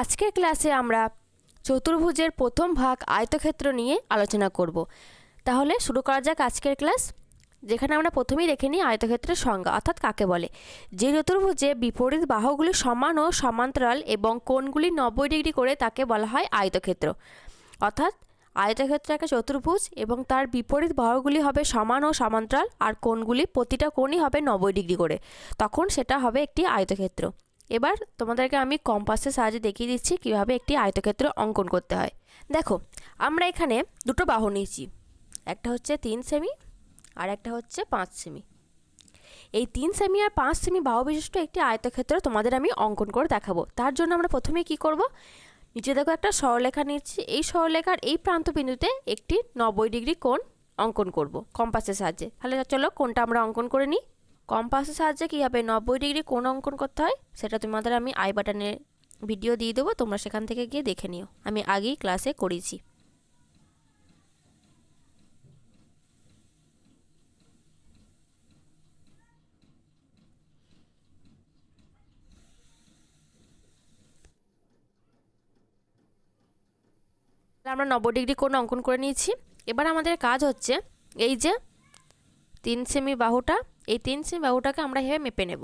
আজকের ক্লাসে আমরা চতুর্ভুজের প্রথম ভাগ আয়তক্ষেত্র নিয়ে আলোচনা করব। তাহলে শুরু করা যাক আজকের ক্লাস, যেখানে আমরা প্রথমেই দেখে নিই আয়তক্ষেত্রের সংজ্ঞা, অর্থাৎ কাকে বলে। যে চতুর্ভুজে বিপরীত বাহুগুলি সমান ও সমান্তরাল এবং কোণগুলি নব্বই ডিগ্রি করে তাকে বলা হয় আয়তক্ষেত্র। অর্থাৎ আয়তক্ষেত্র একটা চতুর্ভুজ এবং তার বিপরীত বাহুগুলি হবে সমান ও সমান্তরাল আর কোণগুলি প্রতিটা কোণই হবে নব্বই ডিগ্রি করে। তখন সেটা হবে একটি আয়তক্ষেত্র। এবার তোমাদেরকে আমি কম্পাসের সাহায্যে দেখিয়ে দিচ্ছি কীভাবে একটি আয়তক্ষেত্র অঙ্কন করতে হয়। দেখো, আমরা এখানে দুটো বাহু নিয়েছি। একটা হচ্ছে তিন সেমি আর একটা হচ্ছে পাঁচ সেমি। এই তিন সেমি আর পাঁচ সেমি বাহু বিশিষ্ট একটি আয়তক্ষেত্র তোমাদের আমি অঙ্কন করে দেখাবো। তার জন্য আমরা প্রথমে কি করব? নিচে দেখো একটা সরলেখা নিচ্ছি এই সরলেখার এই প্রান্ত বিন্দুতে একটি নব্বই ডিগ্রি কোণ অঙ্কন করব কম্পাসের সাহায্যে। তাহলে চলো কোনটা আমরা অঙ্কন করে নিই। কম্পাসের সাহায্যে কীভাবে নব্বই ডিগ্রি কোণ অঙ্কন করতে হয়, সেটা তোমাদের আমি আই বাটনে ভিডিও দিয়ে দেবো, তোমরা সেখান থেকে গিয়ে দেখে নিও। আমি আগেই ক্লাসে করেছি। আমরা নব্বই ডিগ্রি কোণ অঙ্কন করে নিয়েছি। এবার আমাদের কাজ হচ্ছে, এই যে তিন সেমি বাহুটা এই তিন সেমি বাহুটাকে আমরা এভাবে মেপে নেব।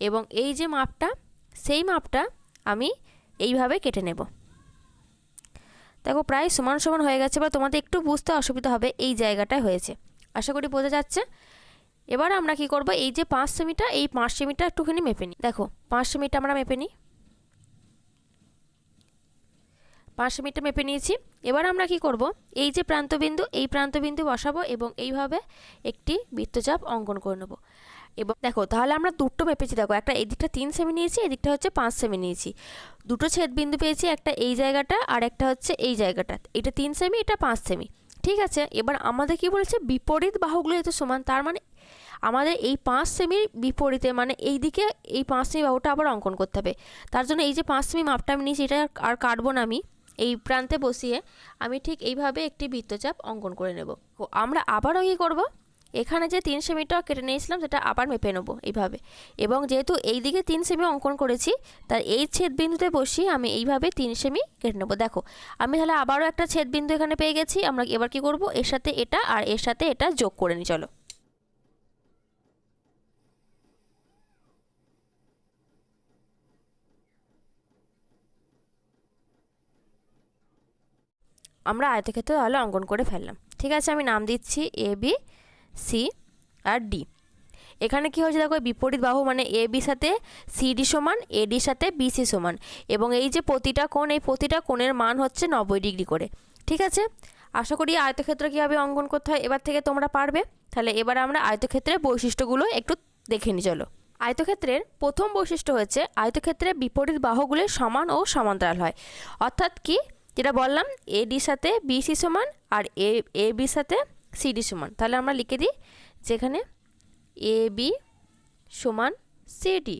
এবং এই যে মাপটা, সেই মাপটা আমি এইভাবে কেটে নেব। দেখো, প্রায় সমান সমান হয়ে গেছে বা তোমাদের একটু বুঝতে অসুবিধা হবে এই জায়গাটায় হয়েছে। আশা করি বোঝা যাচ্ছে। এবার আমরা কি করব, এই যে পাঁচ সেমিটা, এই পাঁচ সেমিটা একটুখানি মেপে নিই। দেখো, পাঁচ সেমিটা আমরা মেপে নিই। পাঁচশো মিটার মেপে নিয়েছি। এবার আমরা কি করব? এই যে প্রান্তবিন্দু, এই প্রান্তবিন্দু বসাবো এবং এইভাবে একটি বৃত্তচাপ অঙ্কন করে নেব। এবং দেখো, তাহলে আমরা দুটো মেপেছি। দেখো, একটা এই দিকটা তিন সেমি নিয়েছি, এদিকটা হচ্ছে পাঁচ সেমি নিয়েছি। দুটো ছেদ বিন্দু পেয়েছি, একটা এই জায়গাটা আর একটা হচ্ছে এই জায়গাটা। এটা তিন সেমি, এটা পাঁচ সেমি। ঠিক আছে? এবার আমাদের কি বলেছে? বিপরীত বাহুগুলো যেহেতু সমান, তার মানে আমাদের এই পাঁচ সেমির বিপরীতে মানে এই দিকে এই পাঁচ সেমি বাহুটা আবার অঙ্কন করতে হবে। তার জন্য এই যে পাঁচ সেমি মাপটা আমি নিয়েছি, এটা আর কাটবো না আমি। এই প্রান্তে বসিয়ে আমি ঠিক এইভাবে একটি বৃত্তচাপ অঙ্কন করে নেব। আমরা আবারও কী করব? এখানে যে তিন সেমিটা কেটে নিয়েছিলাম, সেটা আবার মেপে নেব এইভাবে। এবং যেহেতু এই দিকে তিন সেমি অঙ্কন করেছি তার এই ছেদ বিন্দুতে বসিয়ে আমি এইভাবে তিন সেমি কেটে নেব। দেখো, আমি তাহলে আবারও একটা ছেদ বিন্দু এখানে পেয়ে গেছি। আমরা এবার কি করব? এর সাথে এটা আর এর সাথে এটা যোগ করে নিই, চলো। আমরা আয়তক্ষেত্র তাহলে অঙ্কন করে ফেললাম। ঠিক আছে, আমি নাম দিচ্ছি এ বি সি আর ডি এখানে কি হয়েছে দেখো, বিপরীত বাহু মানে এ বি সাথে সিডি সমান এডির সাথে বিসি সমান। এবং এই যে প্রতিটা কোণ, এই প্রতিটা কোণের মান হচ্ছে নব্বই ডিগ্রি করে। ঠিক আছে? আশা করি আয়তক্ষেত্র কীভাবে অঙ্কন করতে হয় এবার থেকে তোমরা পারবে। তাহলে এবার আমরা আয়তক্ষেত্রের বৈশিষ্ট্যগুলো একটু দেখে নিই, চলো। আয়তক্ষেত্রের প্রথম বৈশিষ্ট্য হচ্ছে আয়তক্ষেত্রের বিপরীত বাহুগুলি সমান ও সমান্তরাল হয়। অর্থাৎ কি? যেটা বললাম এ ডি সাথে বিসি সমান আর এ এ বির সাথে সিডি সমান। তাহলে আমরা লিখে দিই, যেখানে এ বি সমান সিডি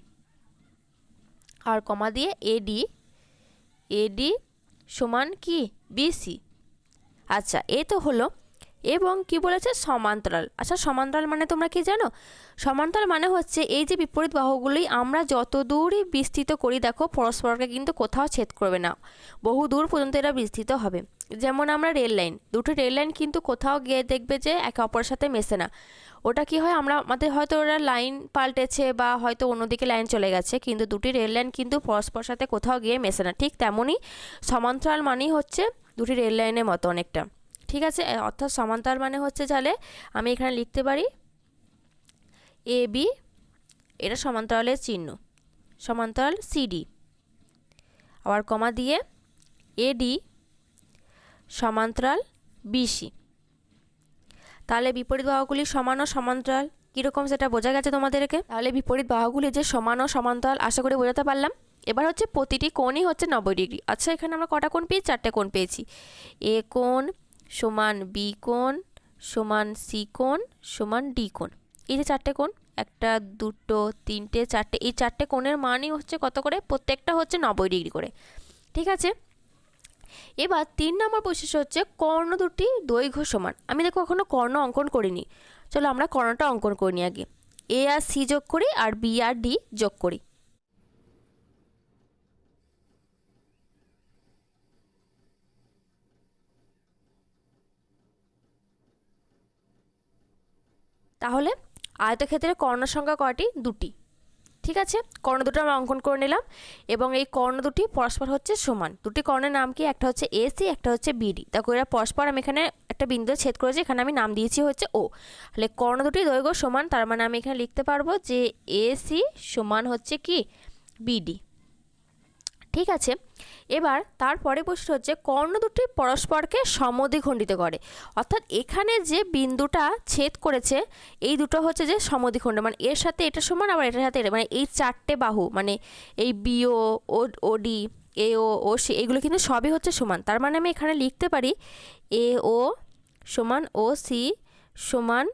আর কমা দিয়ে এডি এডি সমান কি? বিসি আচ্ছা এ তো হলো এবং কি বলেছে? সমান্তরাল। আচ্ছা সমান্তরাল মানে তোমরা কি জানো? সমান্তরাল মানে হচ্ছে এই যে বিপরীত বাহুগুলি আমরা যত দূরই বিস্তৃত করি, দেখো, পরস্পরকে কিন্তু কোথাও ছেদ করবে না। বহু দূর পর্যন্ত এরা বিস্তৃত হবে। যেমন আমরা রেল লাইন, দুটো রেল লাইন কিন্তু কোথাও গিয়ে দেখবে যে একে অপরের সাথে মেশে না। ওটা কি হয়? আমরা আমাদের হয়তো ওরা লাইন পাল্টেছে বা হয়তো অন্যদিকে লাইন চলে গেছে, কিন্তু দুটি রেল লাইন কিন্তু পরস্পর সাথে কোথাও গিয়ে মেশে না। ঠিক তেমনই সমান্তরাল মানেই হচ্ছে দুটি রেল লাইনের মতো অনেকটা। ঠিক আছে? অর্থাৎ সমান্তরাল মানে হচ্ছে তাহলে আমি এখানে লিখতে পারি এ বি এটা সমান্তরালের চিহ্ন। সমান্তরাল সিডি আবার কমা দিয়ে এডি সমান্তরাল বিসি তাহলে বিপরীত বাহুগুলি সমান ও সমান্তরাল, কীরকম সেটা বোঝা গেছে তোমাদেরকে? তাহলে বিপরীত বাহুগুলি যে সমান ও সমান্তরাল, আশা করে বোঝাতে পারলাম। এবার হচ্ছে প্রতিটি কোণই হচ্ছে নব্বই ডিগ্রি। আচ্ছা এখানে আমরা কটা কোণ পেয়েছি? চারটে কোণ পেয়েছি। এ কোণ সমান বি কোণ, সমান সি কোণ, সমান ডি কোণ। এই যে চারটে কোণ, একটা, দুটো, তিনটে, চারটে, এই চারটে কোণের মানই হচ্ছে কত করে? প্রত্যেকটা হচ্ছে নব্বই ডিগ্রি করে। ঠিক আছে? এবার তিন নম্বর বৈশিষ্ট্য হচ্ছে কর্ণ দুটি দৈর্ঘ্য সমান। আমি দেখো এখনও কর্ণ অঙ্কন করিনি। চলো আমরা কর্ণটা অঙ্কন করি নি আগে। এ আর সি যোগ করি আর বি আর ডি যোগ করি। তাহলে আয়তক্ষেত্রের কর্ণ সংখ্যা কয়টি? দুটি। ঠিক আছে? কর্ণ দুটো আমরা অঙ্কন করে নিলাম এবং এই কর্ণ দুটি পরস্পর হচ্ছে সমান। দুটি কর্ণের নাম কি? একটা হচ্ছে এসি একটা হচ্ছে বিডি দেখো, এরা পরস্পর, আমি এখানে একটা বিন্দু ছেদ করেছি, এখানে আমি নাম দিয়েছি হচ্ছে ও তাহলে কর্ণ দুটি দৈর্ঘ্য সমান, তার মানে আমি এখানে লিখতে পারব যে এসি সমান হচ্ছে কি? বিডি ঠিক আছে? এবার তারপরে বৈশিষ্ট্য হচ্ছে, কর্ণ দুটি পরস্পরকে সমদ্বিখণ্ডিত করে। অর্থাৎ এখানে যে বিন্দুটা ছেদ করেছে, এই দুটো হচ্ছে যে সমদ্বিখণ্ড। মানে এর সাথে এটা সমান, আবার এটার সাথে মানে এই চারটে বাহু মানে এই বিও ও ওডি এ ও ও সি এগুলো কিন্তু সবই হচ্ছে সমান। তার মানে আমি এখানে লিখতে পারি এ ও সমান ও সি সমান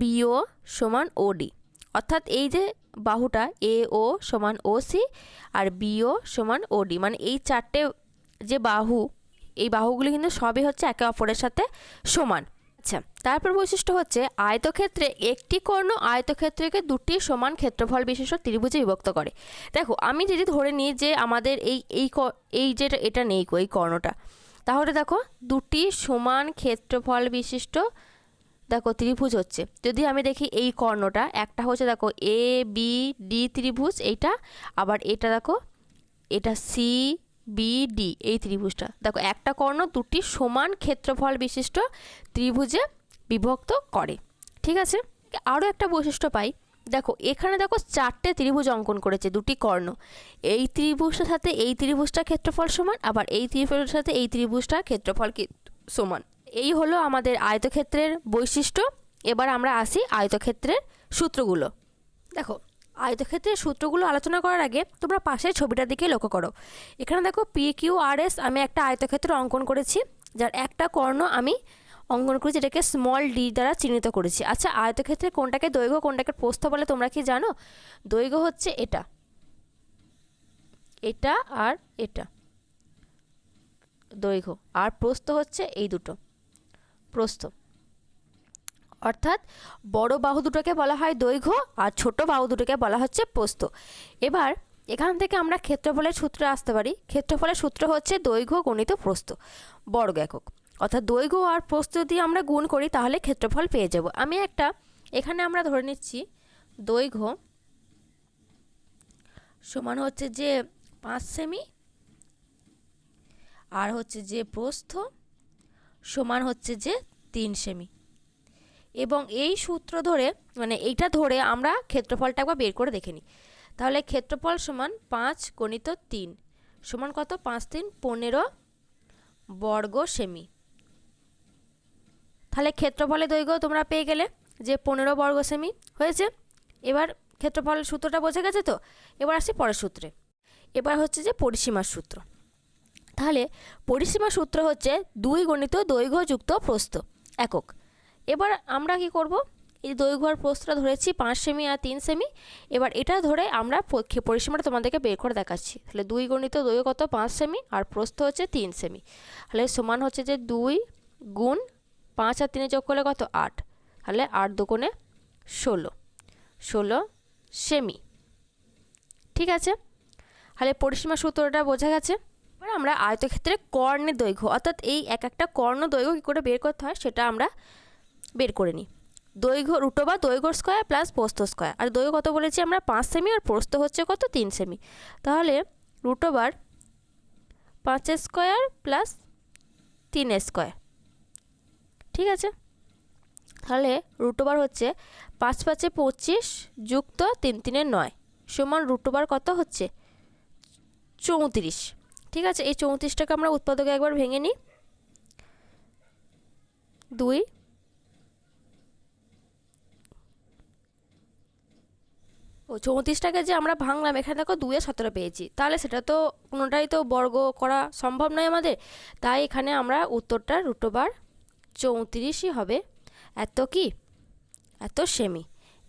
বিও সমান ওডি অর্থাৎ এই যে বাহুটা এ ও সমান ও সি আর বিও সমান ওডি মানে এই চারটে যে বাহু, এই বাহুগুলি কিন্তু সবই হচ্ছে একে অপরের সাথে সমান। আচ্ছা তারপর বৈশিষ্ট্য হচ্ছে আয়তক্ষেত্রে একটি কর্ণ আয়তক্ষেত্রকে দুটি সমান ক্ষেত্রফল বিশেষ ত্রিভুজে বিভক্ত করে। দেখো, আমি যদি ধরে নিই যে আমাদের এই এই এই যে এটা নেই এই কর্ণটা, তাহলে দেখো দুটি সমান ক্ষেত্রফল বিশিষ্ট দেখো ত্রিভুজ হচ্ছে। যদি আমি দেখি এই কর্ণটা, একটা হচ্ছে দেখো এ বি ডি ত্রিভুজ, এইটা, আবার এটা দেখো, এটা সি বি ডি এই ত্রিভুজটা। দেখো একটা কর্ণ দুটি সমান ক্ষেত্রফল বিশিষ্ট ত্রিভুজে বিভক্ত করে। ঠিক আছে? আরও একটা বৈশিষ্ট্য পাই। দেখো এখানে দেখো চারটে ত্রিভুজ অঙ্কন করেছে, দুটি কর্ণ। এই ত্রিভুজটার সাথে এই ত্রিভুজটা ক্ষেত্রফল সমান, আবার এই ত্রিভুজের সাথে এই ত্রিভুজটা ক্ষেত্রফল সমান। এই হলো আমাদের আয়তক্ষেত্রের বৈশিষ্ট্য। এবার আমরা আসি আয়তক্ষেত্রের সূত্রগুলো। দেখো, আয়তক্ষেত্রের সূত্রগুলো আলোচনা করার আগে তোমরা পাশের ছবিটার দিকে লক্ষ্য করো। এখানে দেখো পি কিউ আর এস আমি একটা আয়তক্ষেত্র অঙ্কন করেছি, যার একটা কর্ণ আমি অঙ্কন করেছি এটাকে স্মল ডি দ্বারা চিহ্নিত করেছি। আচ্ছা আয়তক্ষেত্রে কোনটাকে দৈর্ঘ্য, কোনটাকে প্রস্থ বলে তোমরা কি জানো? দৈর্ঘ্য হচ্ছে এটা। এটা আর এটা। দৈর্ঘ্য। আর প্রস্থ হচ্ছে এই দুটো। প্রস্থ। অর্থাৎ বড় বাহু দুটোকে বলা হয় দৈর্ঘ্য আর ছোট বাহু দুটোকে বলা হচ্ছে প্রস্থ। এবার এখান থেকে আমরা ক্ষেত্রফলের সূত্রে আসতে পারি। ক্ষেত্রফলের সূত্র হচ্ছে দৈর্ঘ্য গণিত প্রস্থ, বর্গ একক। অর্থাৎ দৈর্ঘ্য আর প্রস্থ যদি আমরা গুণ করি তাহলে ক্ষেত্রফল পেয়ে যাব। আমি একটা এখানে আমরা ধরে নিচ্ছি, দৈর্ঘ্য সমান হচ্ছে যে পাঁচ সেমি আর হচ্ছে যে প্রস্থ সমান হচ্ছে যে তিন সেমি। এবং এই সূত্র ধরে মানে এইটা ধরে আমরা ক্ষেত্রফলটা একবার বের করে দেখে নিই। তাহলে ক্ষেত্রফল সমান পাঁচ গণিত তিন, সমান কত? পাঁচ তিন পনেরো বর্গ সেমি। তাহলে ক্ষেত্রফলে দৈর্ঘ্য তোমরা পেয়ে গেলে যে পনেরো বর্গ সেমি হয়েছে। এবার ক্ষেত্রফল সূত্রটা বোঝা গেছে তো? এবার আসি পরের সূত্রে। এবার হচ্ছে যে পরিসীমার সূত্র। তাহলে পরিসীমা সূত্র হচ্ছে দুই গণিত দৈর্ঘ্য যুক্ত প্রস্থ একক। এবার আমরা কি করব? এই দৈর্ঘ্য আর প্রস্থটা ধরেছি পাঁচ সেমি আর তিন সেমি। এবার এটা ধরে আমরা পরিসীমাটা তোমাদেরকে বের করে দেখাচ্ছি। তাহলে দুই গণিত দৈর্ঘ্য কত? পাঁচ সেমি আর প্রস্থ হচ্ছে তিন সেমি। তাহলে সমান হচ্ছে যে দুই গুণ পাঁচ আর তিনে যোগ করলে কত? আট। তাহলে আট দুগুণে ষোলো। ষোলো সেমি। ঠিক আছে? তাহলে পরিসীমা সূত্রটা বোঝা গেছে। এবার আমরা আয়তক্ষেত্রে কর্ণের দৈর্ঘ্য, অর্থাৎ এই এক একটা কর্ণ দৈর্ঘ্য কী করে বের করতে হয় সেটা আমরা বের করে নিই। দৈর্ঘ্য রুটো বা দৈর্ঘ্য স্কোয়ার প্লাস প্রস্থ স্কোয়ার আর দৈর্ঘ্য কত বলেছি আমরা? পাঁচ সেমি আর প্রস্থ হচ্ছে কত? তিন সেমি তাহলে রুটোবার পাঁচ স্কোয়ার প্লাস তিন স্কোয়ার ঠিক আছে? তাহলে রুটোবার হচ্ছে পাঁচ পাঁচে পঁচিশ যুক্ত তিন তিনের নয়, সমান রুটোবার কত হচ্ছে? চৌত্রিশ। ঠিক আছে, এই চৌত্রিশটাকে আমরা উৎপাদকে একবার ভেঙে নিই। দুই। ও চৌত্রিশটাকে যে আমরা ভাঙলাম, এখানে দেখো দুয়ে সতেরো পেয়েছি। তাহলে সেটা তো কোনোটাই তো বর্গ করা সম্ভব নয় আমাদের। তাই এখানে আমরা উত্তরটা রুটোবার চৌত্রিশই হবে। এত কি? এত সেমি।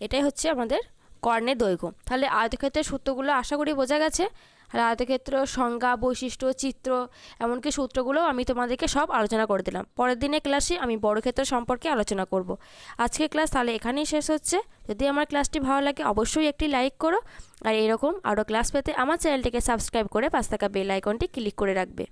এটাই হচ্ছে আমাদের কর্ণের দৈর্ঘ্য। তাহলে আয়তক্ষেত্রের সূত্রগুলো আশা করি বোঝা গেছে। আর আয়তক্ষেত্র, সংজ্ঞা, বৈশিষ্ট্য, চিত্র, এমনকি সূত্রগুলোও আমি তোমাদেরকে সব আলোচনা করে দিলাম। পরের দিনে ক্লাসে আমি বর্গক্ষেত্র সম্পর্কে আলোচনা করব। আজকের ক্লাস তাহলে এখানেই শেষ হচ্ছে। যদি আমার ক্লাসটি ভালো লাগে, অবশ্যই একটি লাইক করো। আর এরকম আরও ক্লাস পেতে আমার চ্যানেলটিকে সাবস্ক্রাইব করে পাঁচ টাকা বেল আইকনটি ক্লিক করে রাখবে।